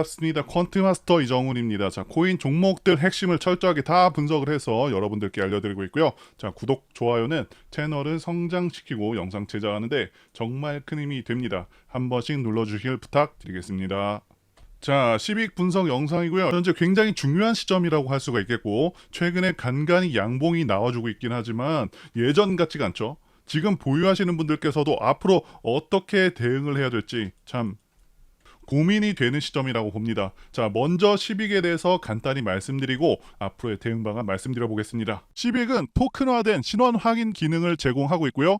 반갑습니다. 퀀트 마스터 이정훈입니다. 자, 코인 종목들 핵심을 철저하게 다 분석을 해서 여러분들께 알려드리고 있고요. 자, 구독, 좋아요는 채널을 성장시키고 영상 제작하는데 정말 큰 힘이 됩니다. 한 번씩 눌러주시길 부탁드리겠습니다. 자, 시빅 분석 영상이고요. 현재 굉장히 중요한 시점이라고 할 수가 있겠고, 최근에 간간히 양봉이 나와주고 있긴 하지만 예전 같지가 않죠. 지금 보유하시는 분들께서도 앞으로 어떻게 대응을 해야 될지 참 고민이 되는 시점이라고 봅니다. 자, 먼저 시빅에 대해서 간단히 말씀드리고 앞으로의 대응 방안 말씀드려 보겠습니다. 시빅은 토큰화된 신원 확인 기능을 제공하고 있고요.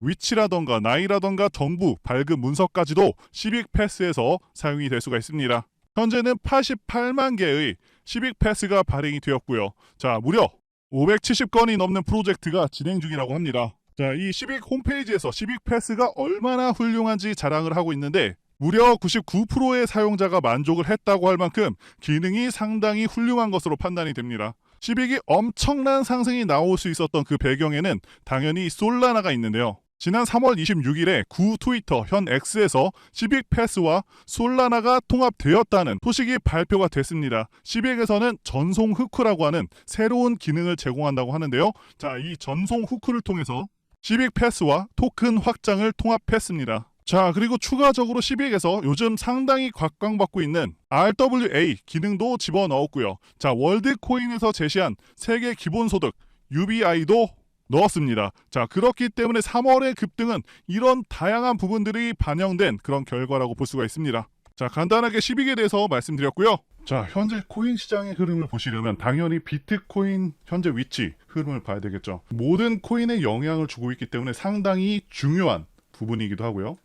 위치라던가 나이라던가 정부 발급 문서까지도 시빅 패스에서 사용이 될 수가 있습니다. 현재는 88만 개의 시빅 패스가 발행이 되었고요. 자, 무려 570건이 넘는 프로젝트가 진행 중이라고 합니다. 자, 이 시빅 홈페이지에서 시빅 패스가 얼마나 훌륭한지 자랑을 하고 있는데 무려 99%의 사용자가 만족을 했다고 할 만큼 기능이 상당히 훌륭한 것으로 판단이 됩니다. 시빅이 엄청난 상승이 나올 수 있었던 그 배경에는 당연히 솔라나가 있는데요. 지난 3월 26일에 구 트위터 현 X에서 시빅 패스와 솔라나가 통합되었다는 소식이 발표가 됐습니다. 시빅에서는 전송 후크라고 하는 새로운 기능을 제공한다고 하는데요. 자, 이 전송 후크를 통해서 시빅 패스와 토큰 확장을 통합했습니다. 자, 그리고 추가적으로 시빅에서 요즘 상당히 각광받고 있는 RWA 기능도 집어넣었고요. 자, 월드코인에서 제시한 세계 기본소득 UBI도 넣었습니다. 자, 그렇기 때문에 3월의 급등은 이런 다양한 부분들이 반영된 그런 결과라고 볼 수가 있습니다. 자, 간단하게 시빅에 대해서 말씀드렸고요. 자, 현재 코인 시장의 흐름을 보시려면 당연히 비트코인 현재 위치 흐름을 봐야 되겠죠. 모든 코인에 영향을 주고 있기 때문에 상당히 중요한 부분이기도 하고요.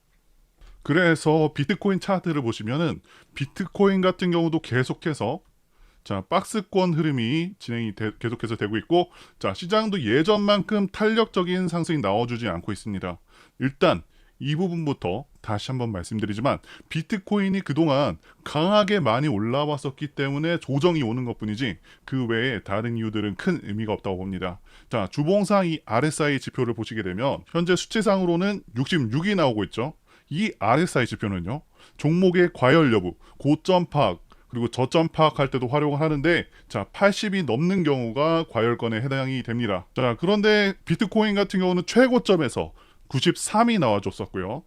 그래서 비트코인 차트를 보시면은 비트코인 같은 경우도 계속해서 자 박스권 흐름이 진행이 되- 계속해서 되고 있고 자 시장도 예전만큼 탄력적인 상승이 나와주지 않고 있습니다. 일단 이 부분부터 다시 한번 말씀드리지만 비트코인이 그동안 강하게 많이 올라왔었기 때문에 조정이 오는 것뿐이지 그 외에 다른 이유들은 큰 의미가 없다고 봅니다. 자 주봉상 이 RSI 지표를 보시게 되면 현재 수치상으로는 66이 나오고 있죠. 이 RSI 지표는요 종목의 과열 여부, 고점 파악 그리고 저점 파악할 때도 활용을 하는데 자 80이 넘는 경우가 과열권에 해당이 됩니다. 자 그런데 비트코인 같은 경우는 최고점에서 93이 나와줬었고요.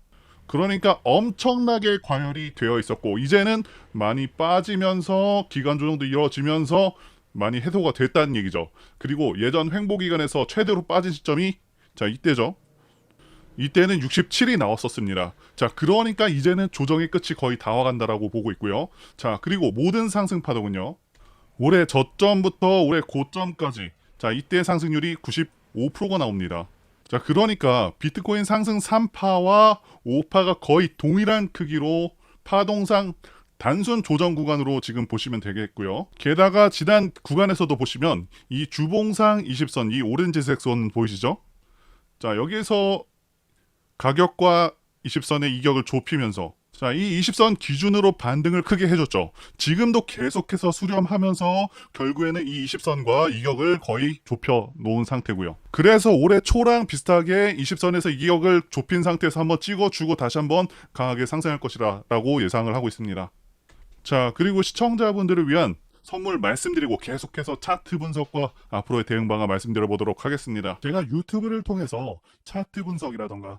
그러니까 엄청나게 과열이 되어 있었고 이제는 많이 빠지면서 기간 조정도 이루어지면서 많이 해소가 됐다는 얘기죠. 그리고 예전 횡보 기간에서 최대로 빠진 시점이 자 이때죠. 이때는 67이 나왔었습니다. 자, 그러니까 이제는 조정의 끝이 거의 다 와간다라고 보고 있고요. 자, 그리고 모든 상승 파동은요. 올해 저점부터 올해 고점까지 자, 이때 상승률이 95%가 나옵니다. 자, 그러니까 비트코인 상승 3파와 5파가 거의 동일한 크기로 파동상 단순 조정 구간으로 지금 보시면 되겠고요. 게다가 지난 구간에서도 보시면 이 주봉상 20선, 이 오렌지색 선 보이시죠? 자, 여기에서 가격과 20선의 이격을 좁히면서 자, 이 20선 기준으로 반등을 크게 해줬죠. 지금도 계속해서 수렴하면서 결국에는 이 20선과 이격을 거의 좁혀 놓은 상태고요. 그래서 올해 초랑 비슷하게 20선에서 이격을 좁힌 상태에서 한번 찍어주고 다시 한번 강하게 상승할 것이라고 예상을 하고 있습니다. 자, 그리고 시청자분들을 위한 선물 말씀드리고 계속해서 차트 분석과 앞으로의 대응 방안 말씀드려 보도록 하겠습니다. 제가 유튜브를 통해서 차트 분석이라던가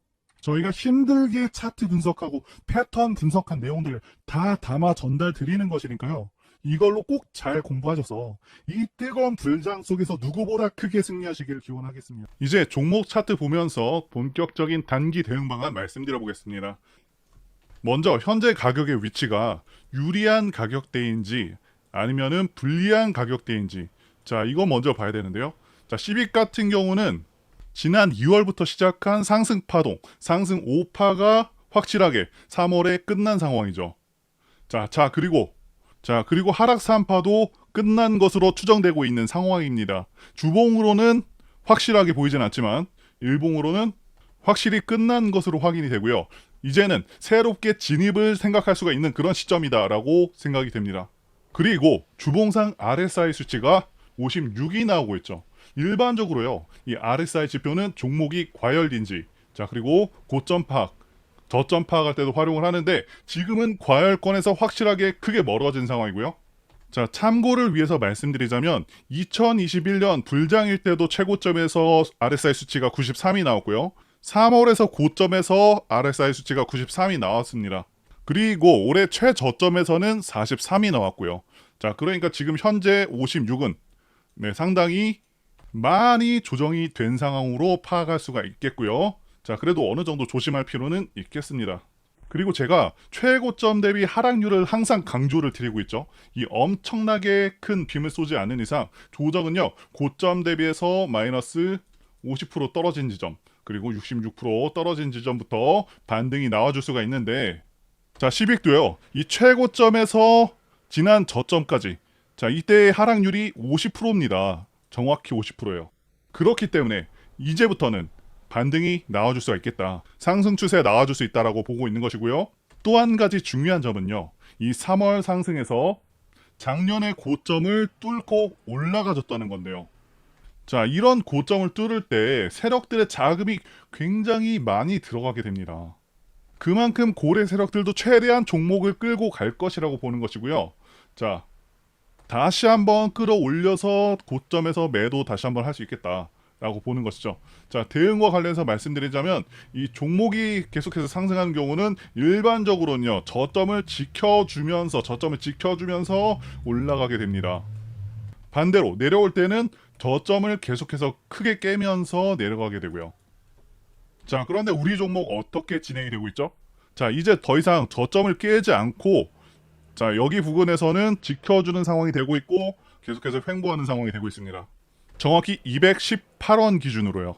저희가 힘들게 차트 분석하고 패턴 분석한 내용들을 다 담아 전달 드리는 것이니까요. 이걸로 꼭 잘 공부하셔서 이 뜨거운 불장 속에서 누구보다 크게 승리하시길 기원하겠습니다. 이제 종목 차트 보면서 본격적인 단기 대응 방안 말씀드려 보겠습니다. 먼저 현재 가격의 위치가 유리한 가격대인지 아니면은 불리한 가격대인지 자 이거 먼저 봐야 되는데요. 자 10위 같은 경우는 지난 2월부터 시작한 상승 파동, 상승 5파가 확실하게 3월에 끝난 상황이죠. 자, 자, 그리고, 자, 그리고 하락 3파도 끝난 것으로 추정되고 있는 상황입니다. 주봉으로는 확실하게 보이진 않지만, 일봉으로는 확실히 끝난 것으로 확인이 되고요. 이제는 새롭게 진입을 생각할 수가 있는 그런 시점이다라고 생각이 됩니다. 그리고 주봉상 RSI 수치가 56이 나오고 있죠. 일반적으로요, 이 RSI 지표는 종목이 과열인지, 자, 그리고 고점 파악, 저점 파악할 때도 활용을 하는데, 지금은 과열권에서 확실하게 크게 멀어진 상황이고요. 자, 참고를 위해서 말씀드리자면, 2021년 불장일 때도 최고점에서 RSI 수치가 93이 나왔고요. 3월에서 고점에서 RSI 수치가 93이 나왔습니다. 그리고 올해 최저점에서는 43이 나왔고요. 자, 그러니까 지금 현재 56은 네, 상당히 많이 조정이 된 상황으로 파악할 수가 있겠고요. 자, 그래도 어느 정도 조심할 필요는 있겠습니다. 그리고 제가 최고점 대비 하락률을 항상 강조를 드리고 있죠. 이 엄청나게 큰 빔을 쏘지 않는 이상 조정은요, 고점 대비해서 마이너스 50% 떨어진 지점, 그리고 66% 떨어진 지점부터 반등이 나와줄 수가 있는데, 자, 10익도요, 이 최고점에서 지난 저점까지, 자, 이때의 하락률이 50%입니다. 정확히 50%예요. 그렇기 때문에 이제부터는 반등이 나와줄 수가 있겠다. 상승 추세 나와줄 수 있다라고 보고 있는 것이고요. 또 한 가지 중요한 점은요. 이 3월 상승에서 작년의 고점을 뚫고 올라가졌다는 건데요. 자, 이런 고점을 뚫을 때 세력들의 자금이 굉장히 많이 들어가게 됩니다. 그만큼 고래 세력들도 최대한 종목을 끌고 갈 것이라고 보는 것이고요. 자, 다시 한번 끌어올려서 고점에서 매도 다시 한번 할 수 있겠다 라고 보는 것이죠. 자, 대응과 관련해서 말씀드리자면 이 종목이 계속해서 상승하는 경우는 일반적으로는요. 저점을 지켜주면서 저점을 지켜주면서 올라가게 됩니다. 반대로 내려올 때는 저점을 계속해서 크게 깨면서 내려가게 되고요. 자, 그런데 우리 종목 어떻게 진행이 되고 있죠? 자, 이제 더 이상 저점을 깨지 않고 자, 여기 부근에서는 지켜주는 상황이 되고 있고 계속해서 횡보하는 상황이 되고 있습니다. 정확히 218원 기준으로요.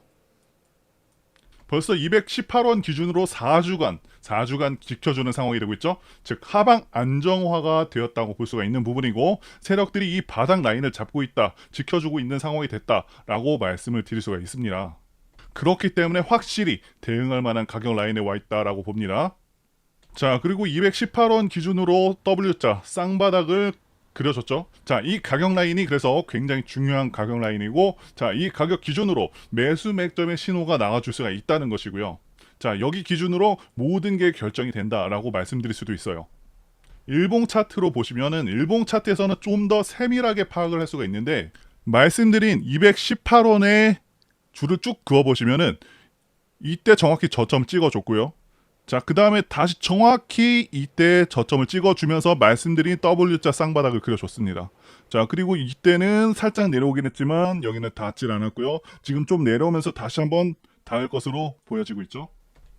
벌써 218원 기준으로 4주간 4주간 지켜주는 상황이 되고 있죠. 즉 하방 안정화가 되었다고 볼 수가 있는 부분이고 세력들이 이 바닥 라인을 잡고 있다, 지켜주고 있는 상황이 됐다라고 말씀을 드릴 수가 있습니다. 그렇기 때문에 확실히 대응할 만한 가격 라인에 와 있다라고 봅니다. 자, 그리고 218원 기준으로 W자 쌍바닥을 그려줬죠. 자, 이 가격 라인이 그래서 굉장히 중요한 가격 라인이고, 자, 이 가격 기준으로 매수 맥점의 신호가 나와줄 수가 있다는 것이고요. 자, 여기 기준으로 모든 게 결정이 된다라고 말씀드릴 수도 있어요. 일봉 차트로 보시면은 일봉 차트에서는 좀 더 세밀하게 파악을 할 수가 있는데 말씀드린 218원의 줄을 쭉 그어 보시면은 이때 정확히 저점 찍어줬고요. 자, 그 다음에 다시 정확히 이때 저점을 찍어주면서 말씀드린 W자 쌍바닥을 그려줬습니다. 자, 그리고 이때는 살짝 내려오긴 했지만 여기는 닿질 않았고요. 지금 좀 내려오면서 다시 한번 닿을 것으로 보여지고 있죠.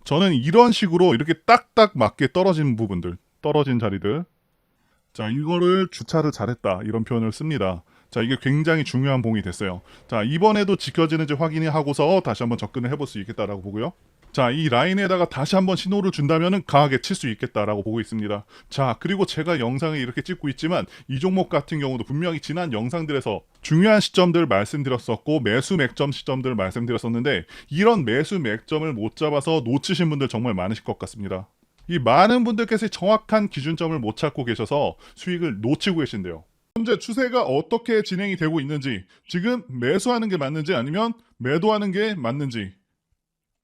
저는 이런 식으로 이렇게 딱딱 맞게 떨어진 부분들, 떨어진 자리들. 자, 이거를 주차를 잘했다. 이런 표현을 씁니다. 자, 이게 굉장히 중요한 봉이 됐어요. 자, 이번에도 지켜지는지 확인이 하고서 다시 한번 접근을 해볼 수 있겠다라고 보고요. 자, 이 라인에다가 다시 한번 신호를 준다면은 강하게 칠 수 있겠다라고 보고 있습니다. 자, 그리고 제가 영상을 이렇게 찍고 있지만 이 종목 같은 경우도 분명히 지난 영상들에서 중요한 시점들 말씀드렸었고 매수 맥점 시점들 말씀드렸었는데 이런 매수 맥점을 못 잡아서 놓치신 분들 정말 많으실 것 같습니다. 이 많은 분들께서 정확한 기준점을 못 찾고 계셔서 수익을 놓치고 계신데요. 현재 추세가 어떻게 진행이 되고 있는지, 지금 매수하는 게 맞는지 아니면 매도하는 게 맞는지,